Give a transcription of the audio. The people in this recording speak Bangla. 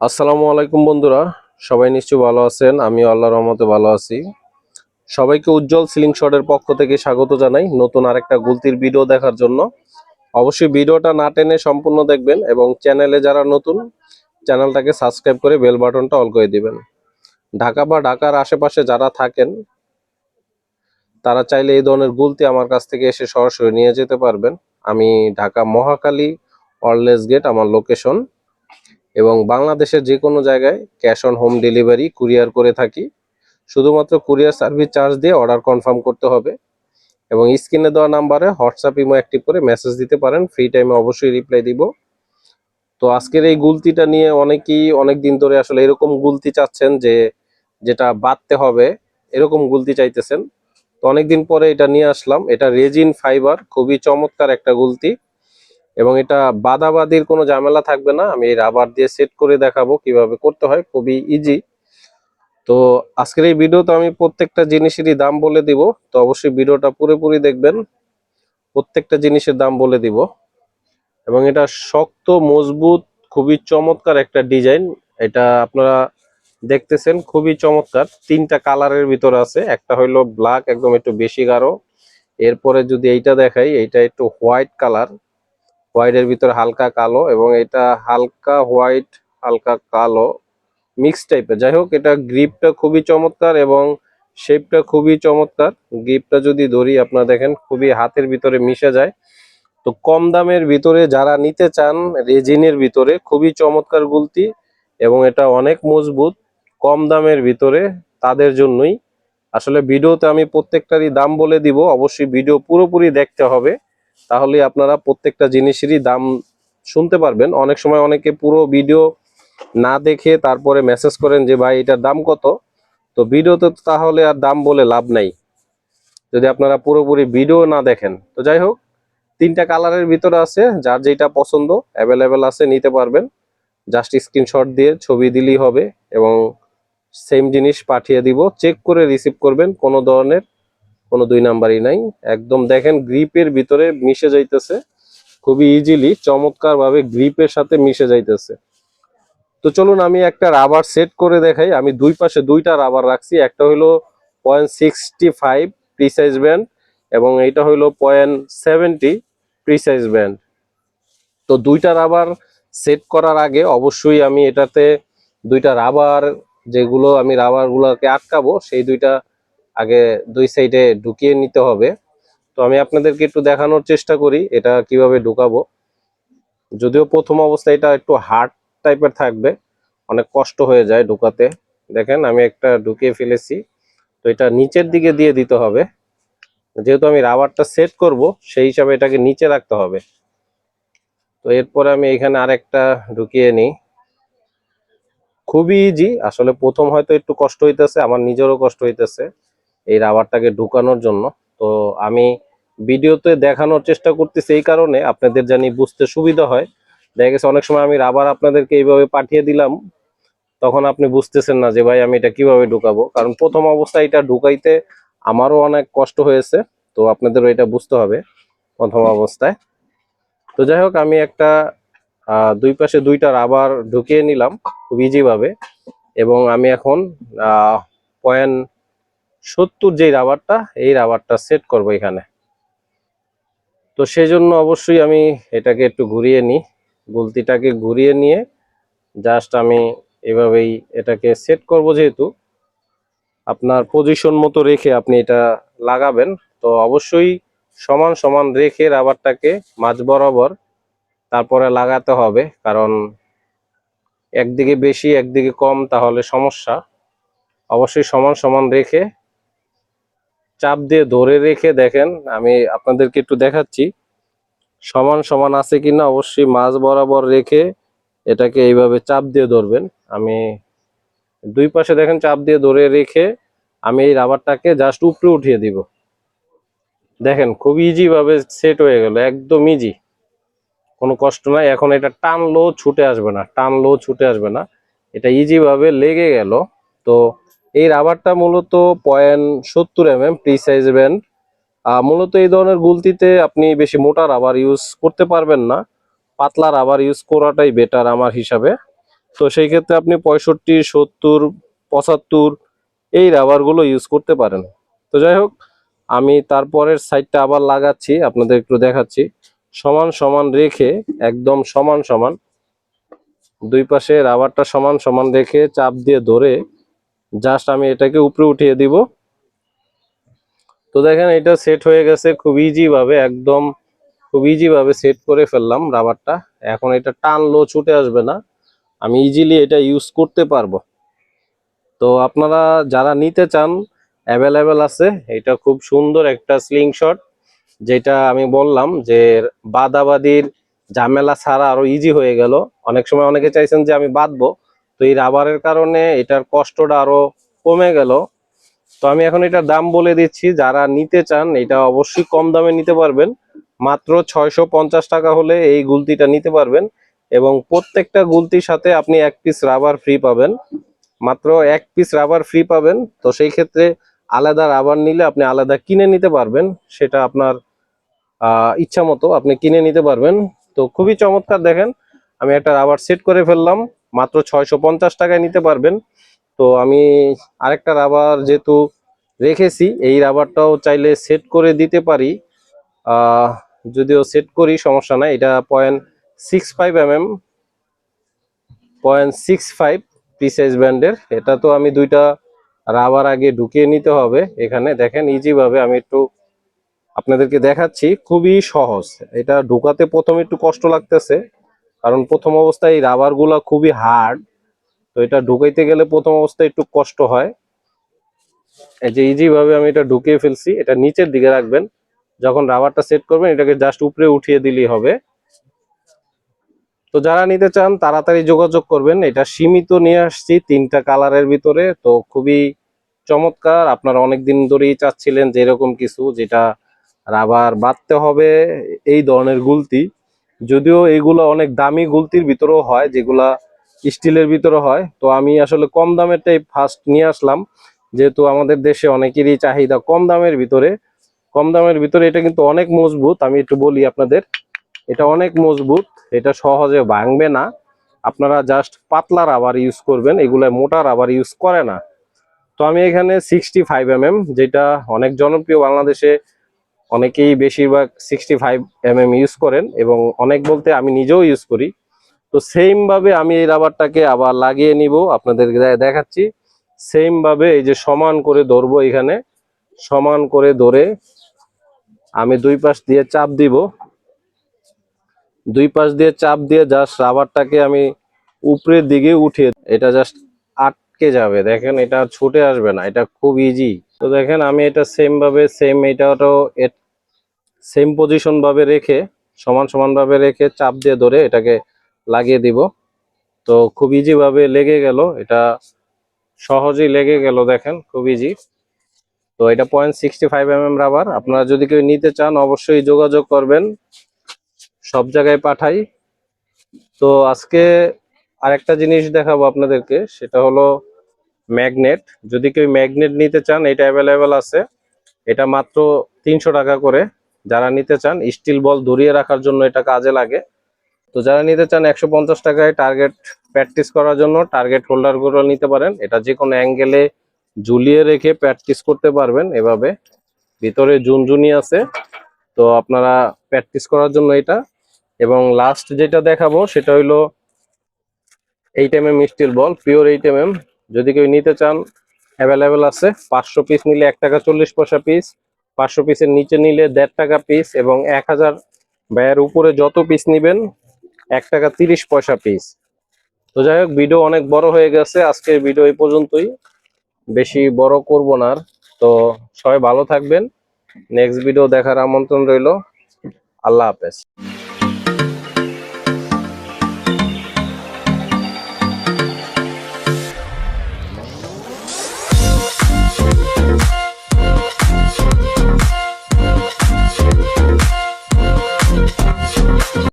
আসসালামু আলাইকুম বন্ধুরা, সবাই নিশ্চয়ই ভালো আছেন আমি আল্লাহ রহমতে ভালো আছি। সবাইকে উজ্জ্বল সিলিং শটের পক্ষ থেকে স্বাগত জানাই নতুন আরেকটা গুলতির ভিডিও দেখার জন্য। অবশ্যই ভিডিওটা না টেনে সম্পূর্ণ দেখবেন এবং চ্যানেলে যারা নতুন, চ্যানেলটাকে সাবস্ক্রাইব করে বেল বাটনটা অল করে দিবেন। ঢাকা বা ঢাকার আশেপাশে যারা থাকেন, তারা চাইলে এই ধরনের গুলতি আমার কাছ থেকে এসে সরাসরি নিয়ে যেতে পারবেন। আমি ঢাকা মহাকালী অরলেস গেট, আমার লোকেশন এবং বাংলাদেশের যে কোনো জায়গায় cash on home delivery courier করে থাকি। শুধুমাত্র কুরিয়ার সার্ভিস চার্জ দিয়ে অর্ডার কনফার্ম করতে হবে এবং স্ক্রিনে দেওয়া নাম্বারে হোয়াটসঅ্যাপ ইমো অ্যাক্টিভ করে মেসেজ দিতে পারেন, ফ্রি টাইমে অবশ্যই রিপ্লাই দিব। তো আজকের এই গুলতিটা নিয়ে অনেকেই অনেক দিন ধরে আসলে এরকম গুলতি চাচ্ছেন যে, যেটা বাঁধতে হবে, এরকম গুলতি চাইতেছেন। তো অনেকদিন পরে এটা নিয়ে আসলাম। এটা রেজিন ফাইবার, খুবই চমৎকার একটা গুলতি। এবং এটা বাদাবাদির কোনো ঝামেলা থাকবে না। আমি রাবার দিয়ে সেট করে দেখাবো কীভাবে করতে হয়, খুবই ইজি তো আজকের এই ভিডিওতে আমি প্রত্যেকটা জিনিসেরই দাম বলে দিব। তো অবশ্যই ভিডিওটা পুরোপুরি দেখবেন। প্রত্যেকটা জিনিসের দাম বলে দিব। এবং এটা শক্ত, মজবুত, খুবই চমৎকার একটা ডিজাইন এটা আপনারা দেখতেছেন, খুবই চমৎকার। তিনটা কালারের ভিতরে আছে। একটা হইল ব্ল্যাক একদম একটু বেশি গাঢ়। এরপরে যদি এইটা দেখাই, এইটা একটু হোয়াইট কালার হোয়াইটের ভিতরে হালকা কালো এবং এটা হালকা হোয়াইট হালকা কালো মিক্স টাইপের যাই হোক এটা গ্রিপটা খুবই চমৎকার এবং শেপটা খুবই চমৎকার। গ্রিপটা যদি ধরি, আপনারা দেখেন, খুবই হাতের ভিতরে মিশে যায়। তো কম দামের ভিতরে যারা নিতে চান, রেজিনের ভিতরে খুবই চমৎকার গুলতি এবং এটা অনেক মজবুত। কম দামের ভিতরে তাদের জন্যই। আসলে ভিডিওতে আমি প্রত্যেকটারই দাম বলে দিব, অবশ্যই ভিডিও পুরোপুরি দেখতে হবে। তাহলে আপনারা প্রত্যেকটা জিনিসেরই দাম শুনতে পারবেন। অনেক সময় অনেকে পুরো ভিডিও না দেখে তারপরে মেসেজ করেন যে, ভাই, এটার দাম কত? তো ভিডিওতে তাহলে আর দাম বলে লাভ নাই। যদি আপনারা পুরোপুরি ভিডিও না দেখেন, তো যাই হোক, তিনটা কালারের ভিতরে আছে, যার যেটা পছন্দ অ্যাভেলেবেল আছে, নিতে পারবেন। জাস্ট স্ক্রিনশট দিয়ে ছবি দিলেই হবে এবং সেম জিনিস পাঠিয়ে দিব। চেক করে রিসিভ করবেন কোনো ধরনের কোনো দুই নাম্বারই নাই। একদম দেখেন গ্রিপের ভিতরে মিশে যাইতেছে। খুবই ইজিলি চমৎকার ভাবে গ্রিপের সাথে মিশে যাইতেছে। তো চলুন আমি একটা রাবার সেট করে দেখাই। আমি দুই পাশে দুইটা রাবার রাখছি। একটা হলো point sixty five precise band এবং এইটা হলো পয়েন্ট সেভেন্টি প্রিসাইজ ব্যান্ড তো দুইটা রাবার সেট করার আগে অবশ্যই আমি এটাতে দুইটা রাবার যেগুলো আমি রাবারগুলোকে আটকাবো, সেই দুইটা আগে দুই সাইডে ঢুকিয়ে নিতে হবে। তো আমি আপনাদেরকে একটু দেখানোর চেষ্টা করি, এটা কীভাবে ঢুকাবো। যদিও প্রথম অবস্থায় এটা একটু হার্ড টাইপের থাকবে, অনেক কষ্ট হয়ে যায় ঢুকাতে। দেখেন, আমি একটা ঢুকিয়ে ফেলেছি। তো এটা নিচের দিকে দিয়ে দিতে হবে। যেহেতু আমি রাবারটা সেট করব, সেই হিসাবে এটাকে নিচে রাখতে হবে। তো এরপরে আমি এখানে আরেকটা ঢুকিয়ে নিই। খুবই ইজি আসলে প্রথম হয়তো একটু কষ্ট হইতেছে, আমার নিজেরও কষ্ট হইতেছে। এই রাবারটাকে ঢুকানোর জন্য। তো আমি ভিডিওতে দেখানোর চেষ্টা করতেছি এই কারণে, আপনাদের জানি বুঝতে সুবিধা হয়। দেখা গেছে অনেক সময় আমি রাবার আপনাদেরকে এইভাবে পাঠিয়ে দিলাম, তখন আপনি বুঝতেছেন না যে ভাই আমি এটা কীভাবে ঢুকাবো। কারণ প্রথম অবস্থায় এটা ঢুকাইতে আমারও অনেক কষ্ট হয়েছে, তো আপনাদেরও এটা বুঝতে হবে প্রথম অবস্থায়। তো যাই হোক, আমি একটা দুই পাশে দুইটা রাবার ঢুকিয়ে নিলাম খুব ইজিভাবে এবং আমি এখন পয়েন্ট সত্তর যেই রাবারটা, এই রাবারটা সেট করব এখানে। তো সেই জন্য অবশ্যই আমি এটাকে একটু ঘুরিয়ে নিই। গুলতিটাকে ঘুরিয়ে নিয়ে জাস্ট আমি এভাবেই এটাকে সেট করব যেহেতু। আপনার পজিশন মতো রেখে আপনি এটা লাগাবেন। তো অবশ্যই সমান সমান রেখে রাবারটাকে মাঝ বরাবর তারপরে লাগাতে হবে। কারণ একদিকে বেশি, একদিকে কম, তাহলে সমস্যা। অবশ্যই সমান সমান রেখে চাপ দিয়ে ধরে রেখে দেখেন, আমি আপনাদেরকে একটু দেখাচ্ছি। সমান সমান আছে কিনা অবশ্যই মাঝ বরাবর রেখে এটাকে এইভাবে চাপ দিয়ে ধরবেন। আমি দুই পাশে দেখেন চাপ দিয়ে ধরে রেখে আমি এই রাবারটাকে জাস্ট উপরে উঠিয়ে দিব। দেখেন খুব ইজি ভাবে সেট হয়ে গেল, একদম ইজি কোনো কষ্ট নাই, এখন এটা টানলো ছুটে আসবে না টানলো ছুটে আসবে না। এটা ইজি ভাবে লেগে গেল। তো এই রাবারটা মূলত পয়েন্ট সত্তর M M precise band মূলত এই ধরনের গুলতিতে আপনি বেশি মোটা রাবার ইউজ করতে পারবেন না। পাতলা রাবার ইউজ করাটাই বেটার আমার হিসাবে। তো সেই ক্ষেত্রে আপনি পঁয়ষট্টি, সত্তর, পঁচাত্তর এই রাবারগুলো ইউজ করতে পারেন। তো যাই হোক, আমি তারপরের সাইডটা আবার লাগাচ্ছি, আপনাদের একটু দেখাচ্ছি। সমান সমান রেখে, একদম সমান সমান, দুই পাশে রাবারটা সমান সমান রেখে চাপ দিয়ে ধরে জাস্ট আমি এটাকে উপরে উঠিয়ে দিব। তো দেখেন, এটা সেট হয়ে গেছে খুব ইজি ভাবে, একদম খুব ইজি ভাবে সেট করে ফেললাম রাবারটা এখন এটা টানলো ছুটে আসবে না। আমি ইজিলি এটা ইউজ করতে পারব। তো আপনারা যারা নিতে চান অ্যাভেলেবেল আছে, এটা খুব সুন্দর একটা স্লিং শট যেটা আমি বললাম যে বাদাবাদির ঝামেলা ছাড়া আরও ইজি হয়ে গেল। অনেক সময় অনেকে চাইছেন যে আমি বাঁধবো তো এই রাবারের কারণে এটার কষ্টটা আরও কমে গেল। তো আমি এখন এটার দাম বলে দিচ্ছি, যারা নিতে চান এটা অবশ্যই কম দামে নিতে পারবেন। মাত্র ছয়শো পঞ্চাশ টাকা হলে এই গুলতিটা নিতে পারবেন এবং প্রত্যেকটা গুলতির সাথে আপনি এক পিস রাবার ফ্রি পাবেন। মাত্র এক পিস রাবার ফ্রি পাবেন। তো সেই ক্ষেত্রে আলাদা রাবার নিলে আপনি আলাদা কিনে নিতে পারবেন, সেটা আপনার ইচ্ছা মতো আপনি কিনে নিতে পারবেন। তো খুবই চমৎকার দেখেন, আমি একটা রাবার সেট করে ফেললাম। মাত্র ছয়শো পঞ্চাশ টাকায় নিতে পারবেন। তো আমি আরেকটা রাবার যেহেতু রেখেছি, এই রাবারটাও চাইলে সেট করে দিতে পারি। যদিও সেট করি, সমস্যা নাই। এটা point six five M M point six five precise ব্যান্ডের এটা তো আমি দুইটা রাবার আগে ঢুকিয়ে নিতে হবে এখানে। দেখেন ইজিভাবে আমি একটু আপনাদেরকে দেখাচ্ছি। খুবই সহজ। এটা ঢুকাতে প্রথমে একটু কষ্ট লাগতেছে। কারণ প্রথম অবস্থায় এই রাবারগুলা খুবই হার্ড তো এটা ঢুকাইতে গেলে প্রথম অবস্থায় একটু কষ্ট হয়। এই যে ইজি ভাবে আমি এটা ঢুকিয়ে ফেলছি, এটা নিচের দিকে রাখবেন। যখন রাবারটা সেট করবেন, এটাকে জাস্ট উপরে উঠিয়ে দিলেই হবে। তো যারা নিতে চান, তাড়াতাড়ি যোগাযোগ করবেন। এটা সীমিত নিয়ে আসছি, তিনটা কালারের ভিতরে, তো খুবই চমৎকার। আপনারা অনেকদিন ধরেই চাচ্ছিলেন যে এরকম কিছু, যেটা রাবার বাঁধতে হবে, এই ধরনের গুলতি। যদিও এইগুলো অনেক দামি গুলতির ভিতরেও হয়, যেগুলা স্টিলের ভিতরে হয়। তো আমি আসলে কম দামেরটাই ফার্স্ট নিয়ে আসলাম। যেহেতু আমাদের দেশে অনেকেরই চাহিদা কম দামের ভিতরে। কম দামের ভিতরে এটা কিন্তু অনেক মজবুত, আমি একটু বলি আপনাদের। এটা অনেক মজবুত, এটা সহজে ভাঙবে না। আপনারা জাস্ট পাতলা রাবার ইউজ করবেন, এগুলো মোটা রাবার ইউজ করে না। তো আমি এখানে সিক্সটি ফাইভ এম এম যেটা অনেক জনপ্রিয় বাংলাদেশে অনেকেই বেশিরভাগ সিক্সটি ফাইভ এম ইউজ করেন এবং অনেক বলতে আমি নিজেও ইউজ করি। তো সেম ভাবে আমি এই রাবারটাকে আবার লাগিয়ে নিব, আপনাদের দেখাচ্ছি। সেম ভাবে এই যে সমান করে ধরবো এখানে, সমান করে ধরে আমি দুই পাশ দিয়ে চাপ দিব। দুই পাশ দিয়ে চাপ দিয়ে জাস্ট রাবারটাকে আমি উপরের দিকে উঠিয়ে, এটা জাস্ট আটকে যাবে। দেখেন এটা ছুটে আসবে না, এটা খুব ইজি তো দেখেন, আমি এটা সেম ভাবে সেম এটাও সেম পজিশন ভাবে রেখে, সমান সমান ভাবে রেখে চাপ দিয়ে ধরে এটাকে লাগিয়ে দিব। তো খুব ইজি ভাবে লেগে গেল। এটা সহজেই লেগে গেল, দেখেন, খুব ইজি তো এটা point sixty five M rubber আপনারা যদি কেউ নিতে চান, অবশ্যই যোগাযোগ করবেন। সব জায়গায় পাঠাই। তো আজকে আরেকটা জিনিস দেখাবো আপনাদেরকে, সেটা হলো ম্যাগনেট। যদি কেউ ম্যাগনেট নিতে চান, এটা অ্যাভেলেবেল আছে। এটা মাত্র তিনশো টাকা করে। যারা নিতে চান স্টিল বল ধরিয়ে রাখার জন্য এটা কাজে লাগে। তো যারা নিতে চান, একশো পঞ্চাশ টাকায় টার্গেট প্র্যাকটিস করার জন্য টার্গেট হোল্ডারগুলো নিতে পারেন। এটা যে কোনো অ্যাঙ্গেলে ঝুলিয়ে রেখে প্র্যাকটিস করতে পারবেন এভাবে। ভিতরে জুনজুনি আছে। তো আপনারা প্র্যাকটিস করার জন্য এটা। এবং লাস্ট যেটা দেখাবো, সেটা হইল eight M M steel ball pure eight M M যদি কেউ নিতে চান অ্যাভেলেবেল আছে। পাঁচশো পিস নিলে এক টাকা চল্লিশ পয়সা পিস পাঁচশো পিসের নিচে নিলে দেড় টাকা পিস এবং এক হাজার ব্যয়ের উপরে যত পিস নিবেন, এক টাকা তিরিশ পয়সা পিস তো যাই হোক ভিডিও অনেক বড় হয়ে গেছে। আজকের ভিডিও এই পর্যন্তই। বেশি বড় করব না। তো সবাই ভালো থাকবেন। নেক্সট ভিডিও দেখার আমন্ত্রণ রইল। আল্লাহ হাফেজ।